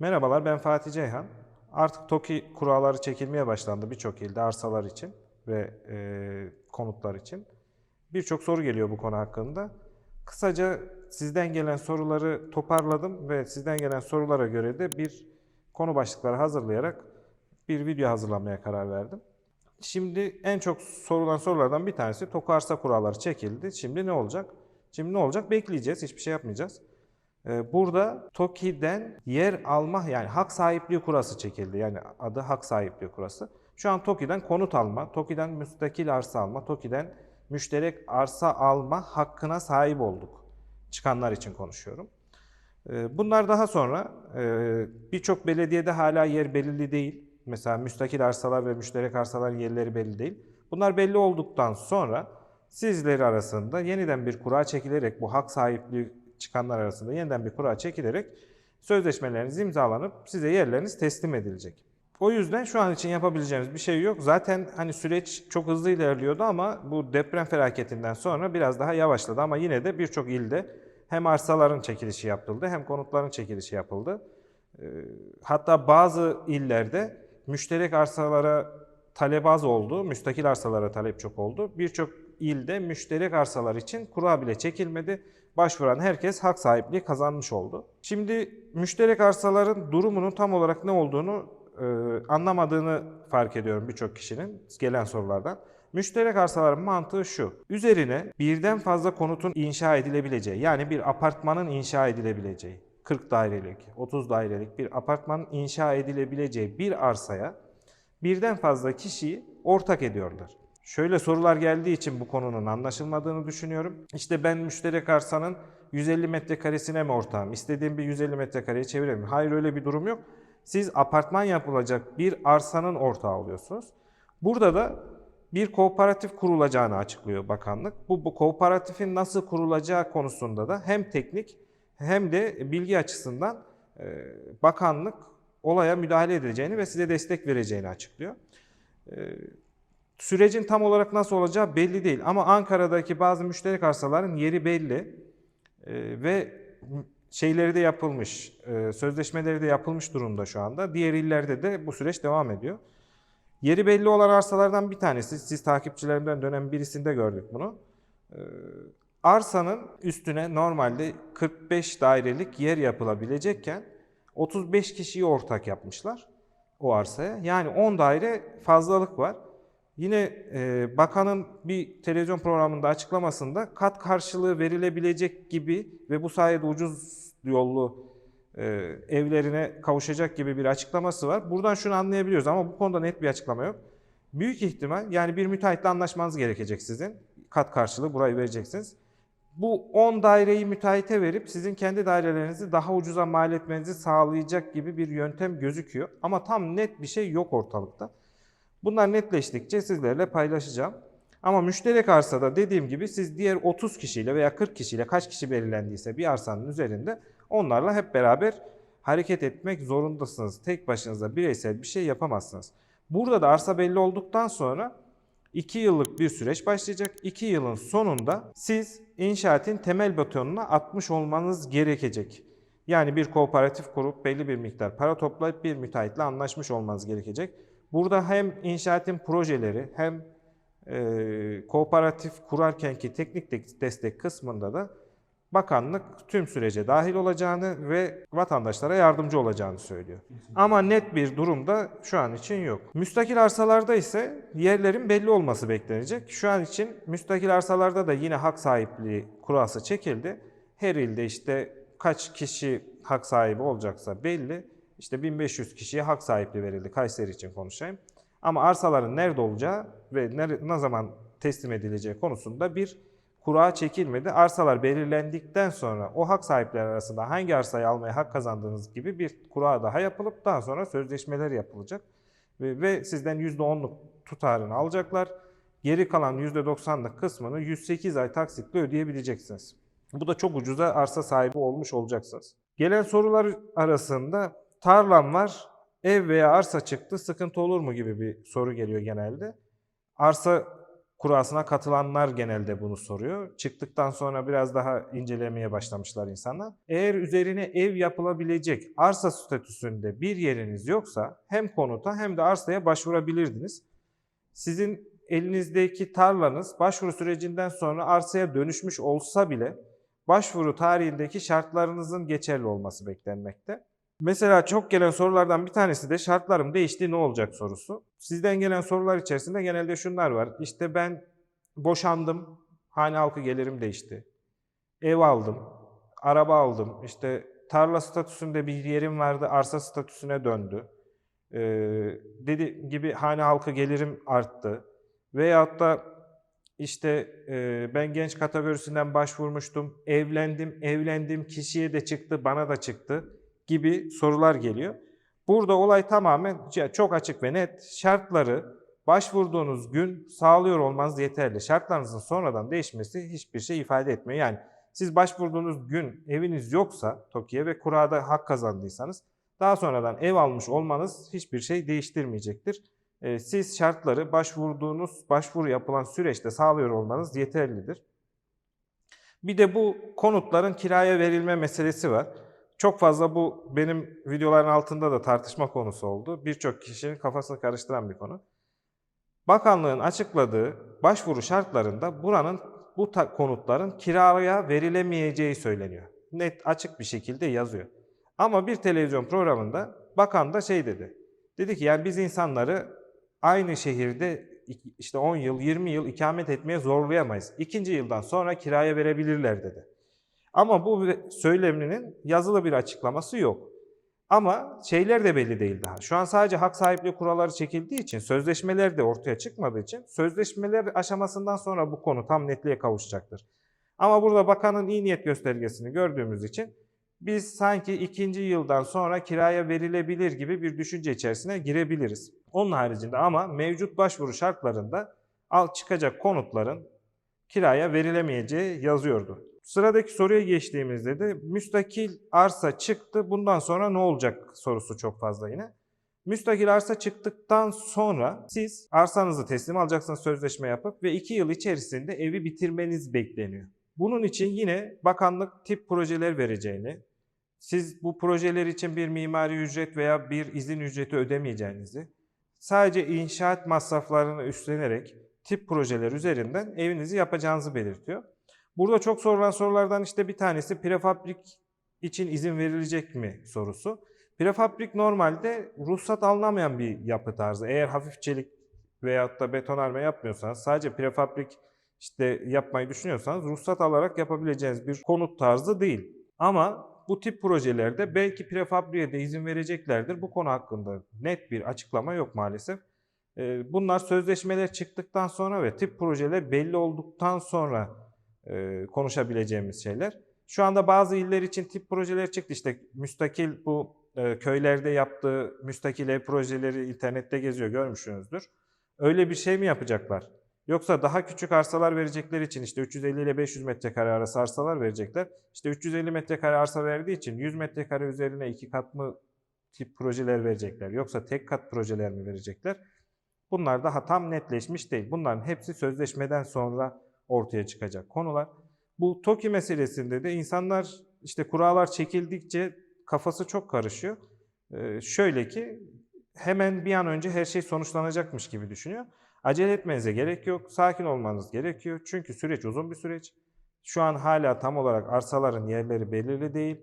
Merhabalar ben Fatih Ceyhan. Artık TOKİ kuralları çekilmeye başlandı birçok ilde arsalar için ve e, konutlar için. Birçok soru geliyor bu konu hakkında. Kısaca sizden gelen soruları toparladım ve sizden gelen sorulara göre de bir konu başlıkları hazırlayarak bir video hazırlamaya karar verdim. Şimdi en çok sorulan sorulardan bir tanesi TOKİ arsa kuralları çekildi. Şimdi ne olacak? Şimdi ne olacak? Bekleyeceğiz. Hiçbir şey yapmayacağız. Ee, Burada TOKİ'den yer alma yani hak sahipliği kurası çekildi. Yani adı hak sahipliği kurası. Şu an TOKİ'den konut alma, TOKİ'den müstakil arsa alma, TOKİ'den müşterek arsa alma hakkına sahip olduk. Çıkanlar için konuşuyorum. Ee, Bunlar daha sonra e, birçok belediyede hala yer belirli değil. Mesela müstakil arsalar ve müşterek arsalar yerleri belli değil. Bunlar belli olduktan sonra sizleri arasında yeniden bir kura çekilerek bu hak sahipliği çıkanlar arasında yeniden bir kura çekilerek sözleşmeleriniz imzalanıp size yerleriniz teslim edilecek. O yüzden şu an için yapabileceğimiz bir şey yok. Zaten hani süreç çok hızlı ilerliyordu ama bu deprem felaketinden sonra biraz daha yavaşladı ama yine de birçok ilde hem arsaların çekilişi yapıldı hem konutların çekilişi yapıldı. Ee, Hatta bazı illerde müşterek arsalara talep az oldu, müstakil arsalara talep çok oldu. Birçok ilde müşterek arsalar için kura bile çekilmedi. Başvuran herkes hak sahipliği kazanmış oldu. Şimdi müşterek arsaların durumunun tam olarak ne olduğunu e, anlamadığını fark ediyorum birçok kişinin gelen sorulardan. Müşterek arsaların mantığı şu. Üzerine birden fazla konutun inşa edilebileceği, yani bir apartmanın inşa edilebileceği, 40 dairelik, 30 dairelik bir apartmanın inşa edilebileceği bir arsaya birden fazla kişiyi ortak ediyorlar. Şöyle sorular geldiği için bu konunun anlaşılmadığını düşünüyorum. İşte ben müşterek arsanın 150 metrekaresine mi ortağım? İstediğim bir 150 metrekareye çevireyim. Hayır öyle bir durum yok. Siz apartman yapılacak bir arsanın ortağı oluyorsunuz. Burada da bir kooperatif kurulacağını açıklıyor bakanlık. Bu, bu kooperatifin nasıl kurulacağı konusunda da hem teknik hem de bilgi açısından e, bakanlık olaya müdahale edeceğini ve size destek vereceğini açıklıyor. E, Sürecin tam olarak nasıl olacağı belli değil ama Ankara'daki bazı müşterek arsaların yeri belli e, ve şeyleri de yapılmış, e, sözleşmeleri de yapılmış durumda şu anda. Diğer illerde de bu süreç devam ediyor. Yeri belli olan arsalardan bir tanesi, siz takipçilerimden dönem birisinde gördük bunu. E, Arsanın üstüne normalde 45 dairelik yer yapılabilecekken 35 kişiyi ortak yapmışlar o arsaya. Yani 10 daire fazlalık var. Yine e, bakanın bir televizyon programında açıklamasında kat karşılığı verilebilecek gibi ve bu sayede ucuz yollu e, evlerine kavuşacak gibi bir açıklaması var. Buradan şunu anlayabiliyoruz ama bu konuda net bir açıklama yok. Büyük ihtimal yani bir müteahhitle anlaşmanız gerekecek sizin. Kat karşılığı burayı vereceksiniz. Bu 10 daireyi müteahhite verip sizin kendi dairelerinizi daha ucuza mal etmenizi sağlayacak gibi bir yöntem gözüküyor. Ama tam net bir şey yok ortalıkta. Bunlar netleştikçe sizlerle paylaşacağım. Ama müşterek arsada dediğim gibi siz diğer 30 kişiyle veya 40 kişiyle kaç kişi belirlendiyse bir arsanın üzerinde onlarla hep beraber hareket etmek zorundasınız. Tek başınıza bireysel bir şey yapamazsınız. Burada da arsa belli olduktan sonra 2 yıllık bir süreç başlayacak. 2 yılın sonunda siz inşaatın temel betonuna atmış olmanız gerekecek. Yani bir kooperatif kurup belli bir miktar para toplayıp bir müteahhitle anlaşmış olmanız gerekecek. Burada hem inşaatın projeleri hem e, kooperatif kurarkenki teknik de- destek kısmında da bakanlık tüm sürece dahil olacağını ve vatandaşlara yardımcı olacağını söylüyor. Ama net bir durumda şu an için yok. Müstakil arsalarda ise yerlerin belli olması beklenecek. Şu an için müstakil arsalarda da yine hak sahipliği kurası çekildi. Her ilde işte kaç kişi hak sahibi olacaksa belli. İşte 1500 kişiye hak sahipliği verildi. Kayseri için konuşayım. Ama arsaların nerede olacağı ve ne zaman teslim edileceği konusunda bir kura çekilmedi. Arsalar belirlendikten sonra o hak sahipleri arasında hangi arsayı almaya hak kazandığınız gibi bir kura daha yapılıp daha sonra sözleşmeler yapılacak. Ve, ve sizden %10'luk tutarını alacaklar. Geri kalan %90'lık kısmını 108 ay taksitle ödeyebileceksiniz. Bu da çok ucuza arsa sahibi olmuş olacaksınız. Gelen sorular arasında tarlam var, ev veya arsa çıktı, sıkıntı olur mu gibi bir soru geliyor genelde. Arsa kurasına katılanlar genelde bunu soruyor. Çıktıktan sonra biraz daha incelemeye başlamışlar insanlar. Eğer üzerine ev yapılabilecek arsa statüsünde bir yeriniz yoksa hem konuta hem de arsaya başvurabilirdiniz. Sizin elinizdeki tarlanız başvuru sürecinden sonra arsaya dönüşmüş olsa bile başvuru tarihindeki şartlarınızın geçerli olması beklenmekte. Mesela çok gelen sorulardan bir tanesi de şartlarım değişti ne olacak sorusu. Sizden gelen sorular içerisinde genelde şunlar var. İşte ben boşandım, hane halkı gelirim değişti. Ev aldım, araba aldım, işte tarla statüsünde bir yerim vardı, arsa statüsüne döndü. Ee, dedi gibi hane halkı gelirim arttı. Veyahut da işte e, ben genç kategorisinden başvurmuştum, evlendim, evlendim, kişiye de çıktı, bana da çıktı gibi sorular geliyor. Burada olay tamamen çok açık ve net. Şartları başvurduğunuz gün sağlıyor olmanız yeterli. Şartlarınızın sonradan değişmesi hiçbir şey ifade etmiyor. Yani siz başvurduğunuz gün eviniz yoksa TOKİ'ye ve kurada hak kazandıysanız daha sonradan ev almış olmanız hiçbir şey değiştirmeyecektir. Ee, Siz şartları başvurduğunuz, başvuru yapılan süreçte sağlıyor olmanız yeterlidir. Bir de bu konutların kiraya verilme meselesi var. Çok fazla bu benim videoların altında da tartışma konusu oldu. Birçok kişinin kafasını karıştıran bir konu. Bakanlığın açıkladığı başvuru şartlarında buranın bu konutların kiraya verilemeyeceği söyleniyor. Net açık bir şekilde yazıyor. Ama bir televizyon programında bakan da şey dedi. Dedi ki yani biz insanları aynı şehirde işte 10 yıl, 20 yıl ikamet etmeye zorlayamayız. İkinci yıldan sonra kiraya verebilirler dedi. Ama bu söyleminin yazılı bir açıklaması yok. Ama şeyler de belli değil daha. Şu an sadece hak sahipliği kuralları çekildiği için, sözleşmeler de ortaya çıkmadığı için sözleşmeler aşamasından sonra bu konu tam netliğe kavuşacaktır. Ama burada bakanın iyi niyet göstergesini gördüğümüz için biz sanki ikinci yıldan sonra kiraya verilebilir gibi bir düşünce içerisine girebiliriz. Onun haricinde ama mevcut başvuru şartlarında al çıkacak konutların kiraya verilemeyeceği yazıyordu. Sıradaki soruya geçtiğimizde de müstakil arsa çıktı. Bundan sonra ne olacak sorusu çok fazla yine. Müstakil arsa çıktıktan sonra siz arsanızı teslim alacaksınız sözleşme yapıp ve 2 yıl içerisinde evi bitirmeniz bekleniyor. Bunun için yine bakanlık tip projeler vereceğini, siz bu projeler için bir mimari ücret veya bir izin ücreti ödemeyeceğinizi, sadece inşaat masraflarını üstlenerek tip projeler üzerinden evinizi yapacağınızı belirtiyor. Burada çok sorulan sorulardan işte bir tanesi prefabrik için izin verilecek mi sorusu. Prefabrik normalde ruhsat alınamayan bir yapı tarzı. Eğer hafif çelik veyahut da betonarme yapmıyorsanız sadece prefabrik işte yapmayı düşünüyorsanız ruhsat alarak yapabileceğiniz bir konut tarzı değil. Ama bu tip projelerde belki prefabriğe de izin vereceklerdir. Bu konu hakkında net bir açıklama yok maalesef. Ee, Bunlar sözleşmeler çıktıktan sonra ve tip projeler belli olduktan sonra e, konuşabileceğimiz şeyler. Şu anda bazı iller için tip projeler çıktı. İşte müstakil bu e, köylerde yaptığı müstakil ev projeleri internette geziyor görmüşsünüzdür. Öyle bir şey mi yapacaklar? Yoksa daha küçük arsalar verecekleri için işte 350 ile 500 metrekare arası arsalar verecekler. İşte 350 metrekare arsa verdiği için 100 metrekare üzerine iki kat mı tip projeler verecekler? Yoksa tek kat projeler mi verecekler? Bunlar daha tam netleşmiş değil. Bunların hepsi sözleşmeden sonra ortaya çıkacak konular. Bu TOKİ meselesinde de insanlar işte kurallar çekildikçe kafası çok karışıyor. Ee, şöyle ki hemen bir an önce her şey sonuçlanacakmış gibi düşünüyor. Acele etmenize gerek yok. Sakin olmanız gerekiyor. Çünkü süreç uzun bir süreç. Şu an hala tam olarak arsaların yerleri belirli değil.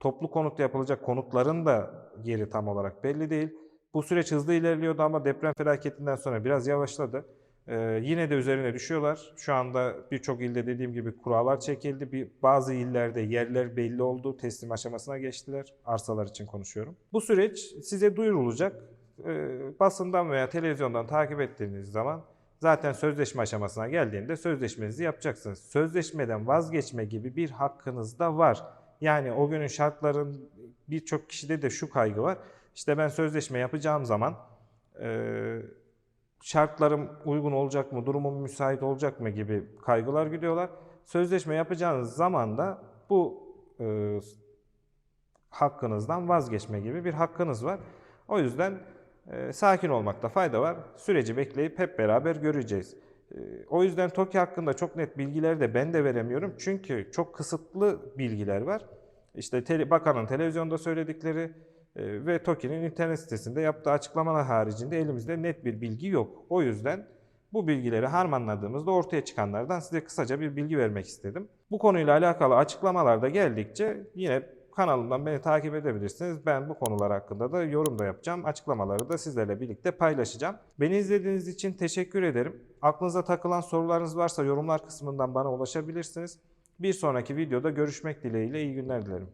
Toplu konut yapılacak konutların da yeri tam olarak belli değil. Bu süreç hızlı ilerliyordu ama deprem felaketinden sonra biraz yavaşladı. Ee, yine de üzerine düşüyorlar. Şu anda birçok ilde dediğim gibi kurallar çekildi. Bir, bazı illerde yerler belli oldu. Teslim aşamasına geçtiler. Arsalar için konuşuyorum. Bu süreç size duyurulacak. Ee, basından veya televizyondan takip ettiğiniz zaman zaten sözleşme aşamasına geldiğinde sözleşmenizi yapacaksınız. Sözleşmeden vazgeçme gibi bir hakkınız da var. Yani o günün şartların birçok kişide de şu kaygı var. İşte ben sözleşme yapacağım zaman eee şartlarım uygun olacak mı, durumum müsait olacak mı gibi kaygılar gidiyorlar. Sözleşme yapacağınız zaman da bu e, hakkınızdan vazgeçme gibi bir hakkınız var. O yüzden e, sakin olmakta fayda var. Süreci bekleyip hep beraber göreceğiz. Ee, O yüzden TOKİ hakkında çok net bilgileri de ben de veremiyorum. Çünkü çok kısıtlı bilgiler var. İşte tele- bakanın televizyonda söyledikleri e, ve TOKİ'nin internet sitesinde yaptığı açıklamalar haricinde elimizde net bir bilgi yok. O yüzden bu bilgileri harmanladığımızda ortaya çıkanlardan size kısaca bir bilgi vermek istedim. Bu konuyla alakalı açıklamalar da geldikçe yine kanalımdan beni takip edebilirsiniz. Ben bu konular hakkında da yorum da yapacağım. Açıklamaları da sizlerle birlikte paylaşacağım. Beni izlediğiniz için teşekkür ederim. Aklınıza takılan sorularınız varsa yorumlar kısmından bana ulaşabilirsiniz. Bir sonraki videoda görüşmek dileğiyle iyi günler dilerim.